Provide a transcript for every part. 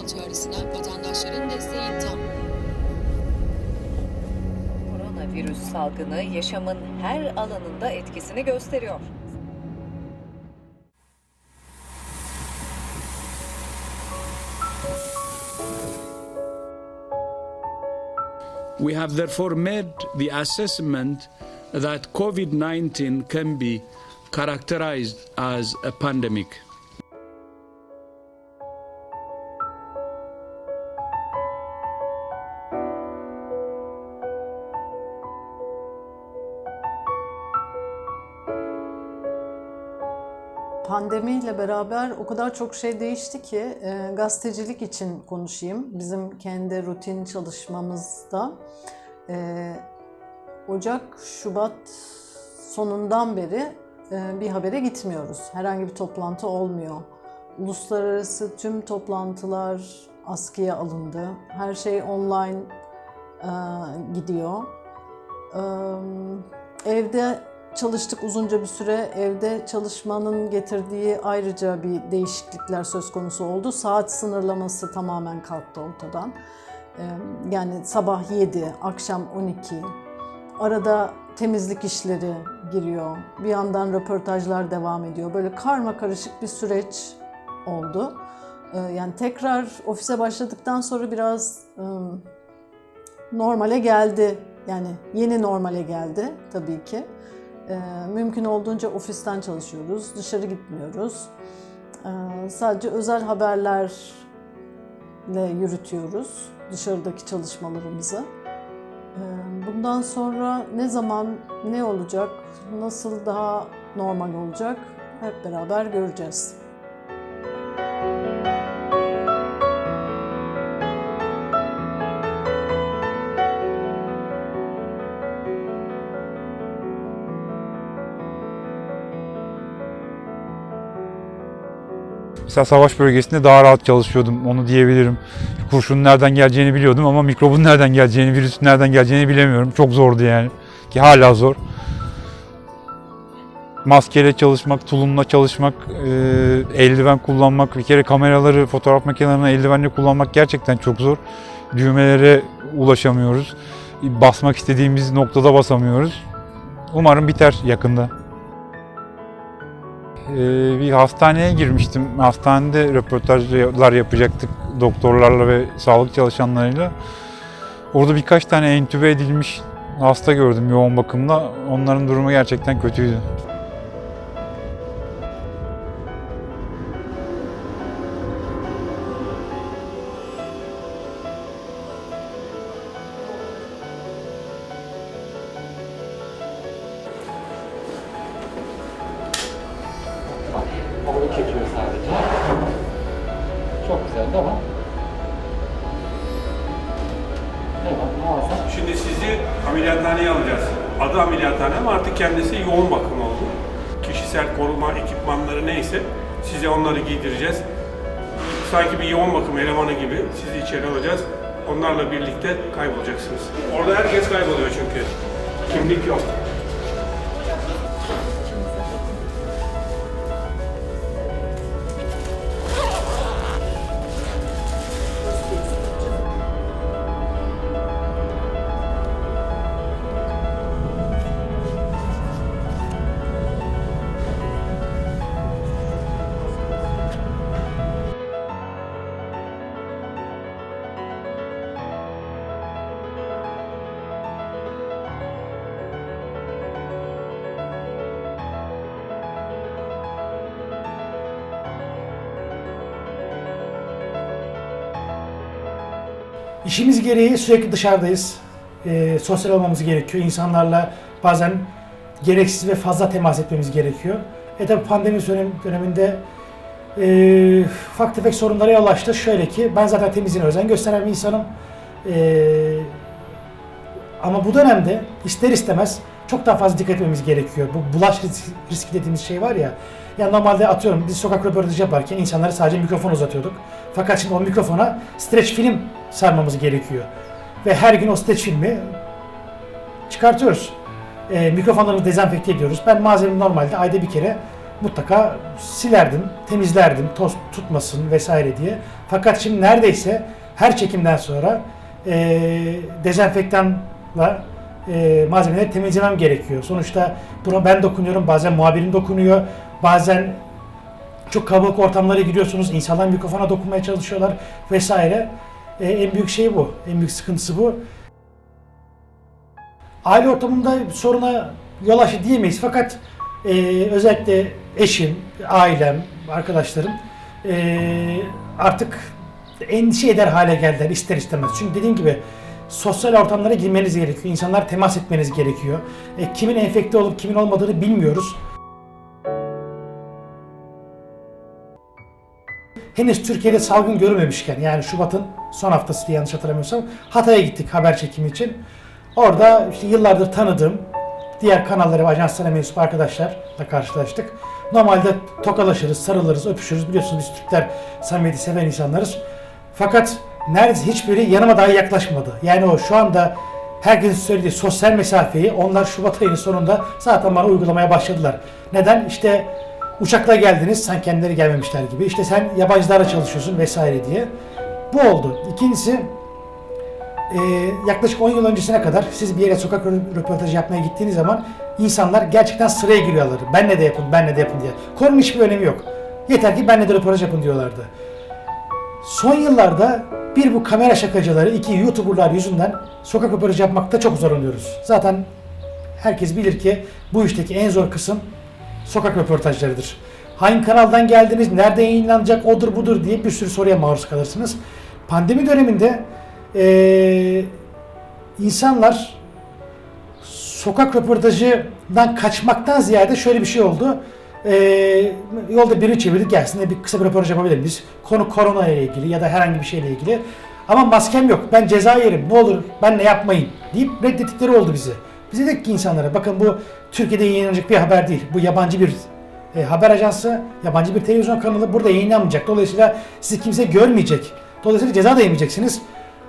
kal çağrısına vatandaşların desteği tam. Koronavirüs salgını yaşamın her alanında etkisini gösteriyor. We have therefore made the assessment that COVID 19 can be characterized as a pandemic. Pandemiyle beraber o kadar çok şey değişti ki e, gazetecilik için konuşayım. Bizim kendi rutin çalışmamızda e, Ocak, Şubat sonundan beri e, bir habere gitmiyoruz. Herhangi bir toplantı olmuyor. Uluslararası tüm toplantılar askıya alındı. Her şey online e, gidiyor. E, evde çalıştık uzunca bir süre. Evde çalışmanın getirdiği ayrıca bir değişiklikler söz konusu oldu. Saat sınırlaması tamamen kalktı ortadan. Ee, Yani sabah 7, akşam 12. Arada temizlik işleri giriyor. Bir yandan röportajlar devam ediyor. Böyle karma karışık bir süreç oldu. Ee, Yani tekrar ofise başladıktan sonra biraz ım, normale geldi. Yani yeni normale geldi tabii ki. Ee, mümkün olduğunca ofisten çalışıyoruz, dışarı gitmiyoruz. Ee, sadece özel haberlerle yürütüyoruz dışarıdaki çalışmalarımızı. Ee, bundan sonra ne zaman ne olacak, nasıl daha normal olacak hep beraber göreceğiz. Mesela savaş bölgesinde daha rahat çalışıyordum, onu diyebilirim. Kurşunun nereden geleceğini biliyordum ama mikrobun nereden geleceğini, virüsün nereden geleceğini bilemiyorum. Çok zordu yani. Ki hala zor. Maskeyle çalışmak, tulumla çalışmak, eldiven kullanmak, bir kere kameraları, fotoğraf makinelerini eldivenle kullanmak gerçekten çok zor. Düğmelere ulaşamıyoruz. Basmak istediğimiz noktada basamıyoruz. Umarım biter yakında. Ee, bir hastaneye girmiştim. Hastanede röportajlar yapacaktık doktorlarla ve sağlık çalışanlarıyla. Orada birkaç tane entübe edilmiş hasta gördüm yoğun bakımda. Onların durumu gerçekten kötüydü. Adı ameliyathane ama artık kendisi yoğun bakım oldu. Kişisel koruma ekipmanları neyse size onları giydireceğiz. Sanki bir yoğun bakım elemanı gibi sizi içeri alacağız. Onlarla birlikte kaybolacaksınız. Orada herkes kayboluyor çünkü. Kimlik yok. İşimiz gereği sürekli dışarıdayız. Ee, sosyal olmamız gerekiyor. İnsanlarla bazen gereksiz ve fazla temas etmemiz gerekiyor. E tabi pandemi dönem, döneminde e, ufak tefek sorunlara yol açtı. Şöyle ki ben zaten temizliğine özen gösteren bir insanım. E, ama bu dönemde ister istemez çok daha fazla dikkat etmemiz gerekiyor. Bu bulaş riski, dediğimiz şey var ya. Ya normalde atıyorum biz sokak röportajı yaparken insanlara sadece mikrofon uzatıyorduk. Fakat şimdi o mikrofona streç film sarmamız gerekiyor. Ve her gün o streç filmi çıkartıyoruz. E, mikrofonlarımızı dezenfekte ediyoruz. Ben malzememi normalde ayda bir kere mutlaka silerdim, temizlerdim, toz tutmasın vesaire diye. Fakat şimdi neredeyse her çekimden sonra e, dezenfektanla e, malzemeleri temizlemem gerekiyor. Sonuçta buna ben dokunuyorum, bazen muhabirin dokunuyor, bazen çok kalabalık ortamlara giriyorsunuz, insanlar mikrofona dokunmaya çalışıyorlar vesaire. E, en büyük şey bu, en büyük sıkıntısı bu. Aile ortamında soruna yol açtı diyemeyiz fakat e, özellikle eşim, ailem, arkadaşlarım e, artık endişe eder hale geldiler ister istemez. Çünkü dediğim gibi sosyal ortamlara girmeniz gerekiyor. İnsanlar temas etmeniz gerekiyor. E, kimin enfekte olup kimin olmadığını bilmiyoruz. Henüz Türkiye'de salgın görülmemişken yani Şubat'ın son haftası diye yanlış hatırlamıyorsam Hatay'a gittik haber çekimi için. Orada işte yıllardır tanıdığım diğer kanallara ve ajanslara mensup arkadaşlarla karşılaştık. Normalde tokalaşırız, sarılırız, öpüşürüz. Biliyorsunuz biz Türkler samimiyeti seven insanlarız. Fakat neredeyse hiçbiri yanıma dahi yaklaşmadı. Yani o şu anda herkesin söylediği sosyal mesafeyi onlar Şubat ayının sonunda zaten bana uygulamaya başladılar. Neden? İşte uçakla geldiniz, sen kendileri gelmemişler gibi. İşte sen yabancılarla çalışıyorsun vesaire diye. Bu oldu. İkincisi ee, yaklaşık 10 yıl öncesine kadar siz bir yere sokak rö- röportajı yapmaya gittiğiniz zaman insanlar gerçekten sıraya giriyorlar. Benle de yapın, benle de yapın diye. Konunun hiçbir önemi yok. Yeter ki benle de röportaj yapın diyorlardı. Son yıllarda bir bu kamera şakacıları, iki YouTuber'lar yüzünden sokak röportajı yapmakta çok zorlanıyoruz. Zaten herkes bilir ki bu işteki en zor kısım sokak röportajlarıdır. Hangi kanaldan geldiniz, nerede yayınlanacak, odur budur diye bir sürü soruya maruz kalırsınız. Pandemi döneminde eee, insanlar sokak röportajından kaçmaktan ziyade şöyle bir şey oldu. Eee, yolda biri çevirdik gelsin de bir kısa bir röportaj yapabilir miyiz? Konu korona ile ilgili ya da herhangi bir şeyle ilgili. Ama maskem yok. Ben ceza yerim. Ne olur benle yapmayın deyip reddettikleri oldu bizi. Biz dedik ki insanlara bakın bu Türkiye'de yayınlanacak bir haber değil. Bu yabancı bir e, haber ajansı, yabancı bir televizyon kanalı burada yayınlanmayacak. Dolayısıyla sizi kimse görmeyecek. Dolayısıyla ceza da yemeyeceksiniz.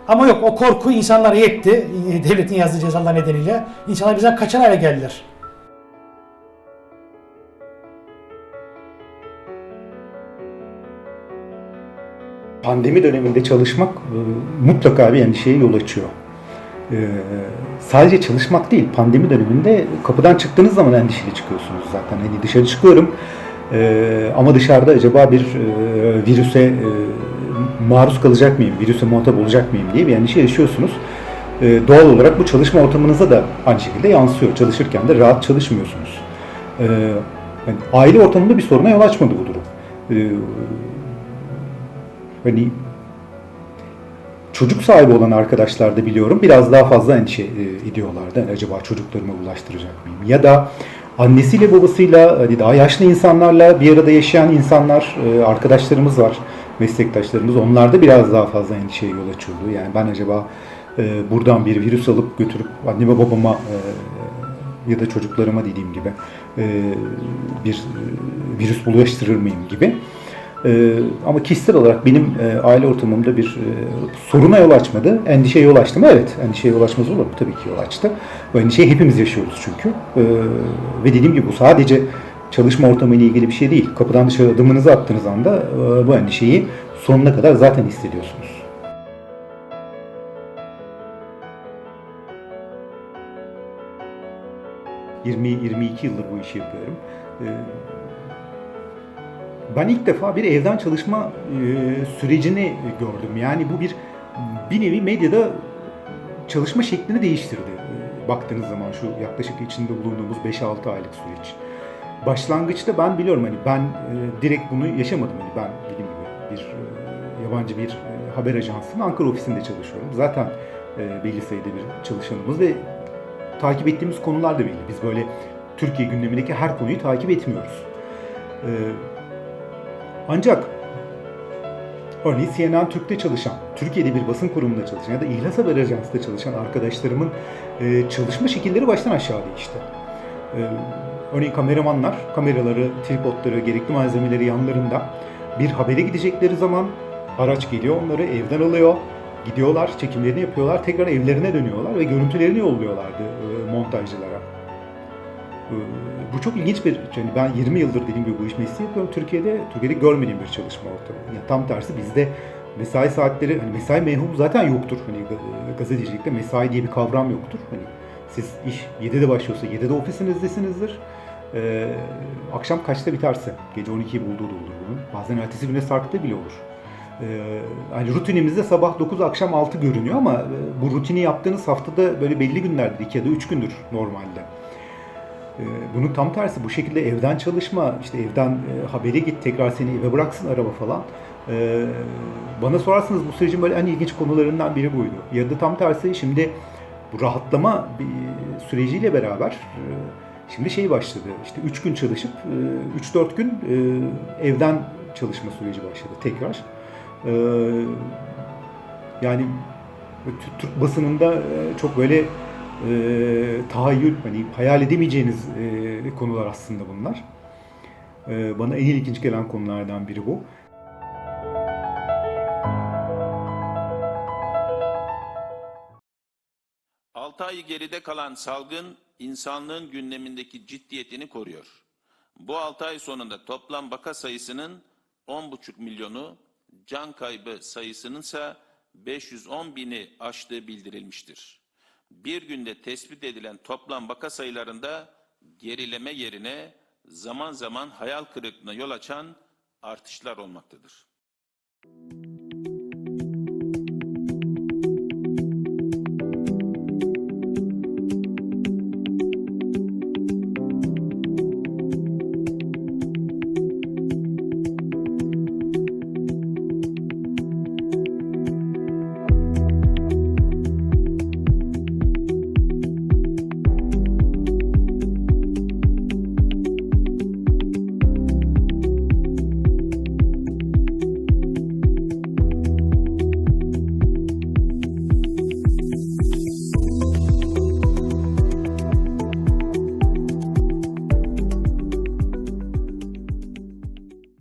Ama yok o korku insanlara yetti. e, Devletin yazdığı cezalar nedeniyle. İnsanlar bizden kaçar hale geldiler. Pandemi döneminde çalışmak e, mutlaka bir endişeye yol açıyor. E, sadece çalışmak değil, pandemi döneminde kapıdan çıktığınız zaman endişeli çıkıyorsunuz zaten. Hani dışarı çıkıyorum e, ama dışarıda acaba bir e, virüse e, maruz kalacak mıyım, virüse muhatap olacak mıyım diye bir endişe yaşıyorsunuz. E, doğal olarak bu çalışma ortamınıza da aynı şekilde yansıyor. Çalışırken de rahat çalışmıyorsunuz. E, yani aile ortamında bir soruna yol açmadı bu durum. E, hani çocuk sahibi olan arkadaşlar da biliyorum biraz daha fazla endişe e, ediyorlardı. Yani acaba çocuklarıma bulaştıracak mıyım? Ya da annesiyle babasıyla hani daha yaşlı insanlarla bir arada yaşayan insanlar, e, arkadaşlarımız var, meslektaşlarımız. Onlar da biraz daha fazla endişeye yol açıyordu. Yani ben acaba e, buradan bir virüs alıp götürüp anneme babama ya da çocuklarıma dediğim gibi bir virüs bulaştırır mıyım gibi. Ee, ama kişisel olarak benim e, aile ortamımda bir e, soruna yol açmadı. Endişeye yol açtı mı? Evet. Endişeye yol açmaz olur mu? Tabii ki yol açtı. Bu endişeyi hepimiz yaşıyoruz çünkü. Ee, ve dediğim gibi bu sadece çalışma ortamı ile ilgili bir şey değil. Kapıdan dışarı adımınızı attığınız anda e, bu endişeyi sonuna kadar zaten hissediyorsunuz. ...20-22 yıldır bu işi yapıyorum. Ee, ben ilk defa bir evden çalışma e, sürecini gördüm. Yani bu bir bir nevi medyada çalışma şeklini değiştirdi. E, baktığınız zaman şu yaklaşık içinde bulunduğumuz 5-6 aylık süreç. Başlangıçta ben biliyorum hani ben e, direkt bunu yaşamadım. Hani ben dediğim gibi bir yabancı bir haber ajansının Ankara ofisinde çalışıyorum. Zaten belli sayıda bir çalışanımız ve takip ettiğimiz konular da belli. Biz böyle Türkiye gündemindeki her konuyu takip etmiyoruz. Ancak örneğin CNN Türk'te çalışan, Türkiye'de bir basın kurumunda çalışan ya da İhlas Haber Ajansı'da çalışan arkadaşlarımın e, çalışma şekilleri baştan aşağı değişti. E, örneğin kameramanlar, kameraları, tripodları, gerekli malzemeleri yanlarında bir habere gidecekleri zaman araç geliyor onları evden alıyor, gidiyorlar, çekimlerini yapıyorlar, tekrar evlerine dönüyorlar ve görüntülerini yolluyorlardı e, montajcılara. E, bu çok ilginç bir, yani ben 20 yıldır dediğim gibi bu iş mesleği yapıyorum. Türkiye'de, Türkiye'de görmediğim bir çalışma ortamı. Yani tam tersi bizde mesai saatleri, hani mesai mevhumu zaten yoktur. Hani ga- gazetecilikte mesai diye bir kavram yoktur. Hani siz iş 7'de başlıyorsa 7'de ofisinizdesinizdir. Ee, akşam kaçta biterse, gece 12'yi bulduğu da olur bunun. Bazen ertesi güne sarktığı bile olur. Ee, hani rutinimizde sabah 9 akşam 6 görünüyor ama e, bu rutini yaptığınız haftada böyle belli günlerdir, 2 ya da 3 gündür normalde. Ee, Bunun tam tersi bu şekilde evden çalışma, işte evden e, habere git tekrar seni eve bıraksın araba falan. Ee, bana sorarsanız bu sürecin böyle en ilginç konularından biri buydu. Ya da tam tersi şimdi bu rahatlama süreciyle beraber e, şimdi şey başladı. İşte 3 gün çalışıp 3-4 gün e, evden çalışma süreci başladı tekrar. Ee, yani Türk basınında çok böyle e, tahayyül, hani hayal edemeyeceğiniz e, konular aslında bunlar. E, bana en ilginç gelen konulardan biri bu. Altı ay geride kalan salgın insanlığın gündemindeki ciddiyetini koruyor. Bu 6 ay sonunda toplam vaka sayısının 10,5 milyonu, can kaybı sayısının ise 510 bini aştığı bildirilmiştir. Bir günde tespit edilen toplam vaka sayılarında gerileme yerine zaman zaman hayal kırıklığına yol açan artışlar olmaktadır.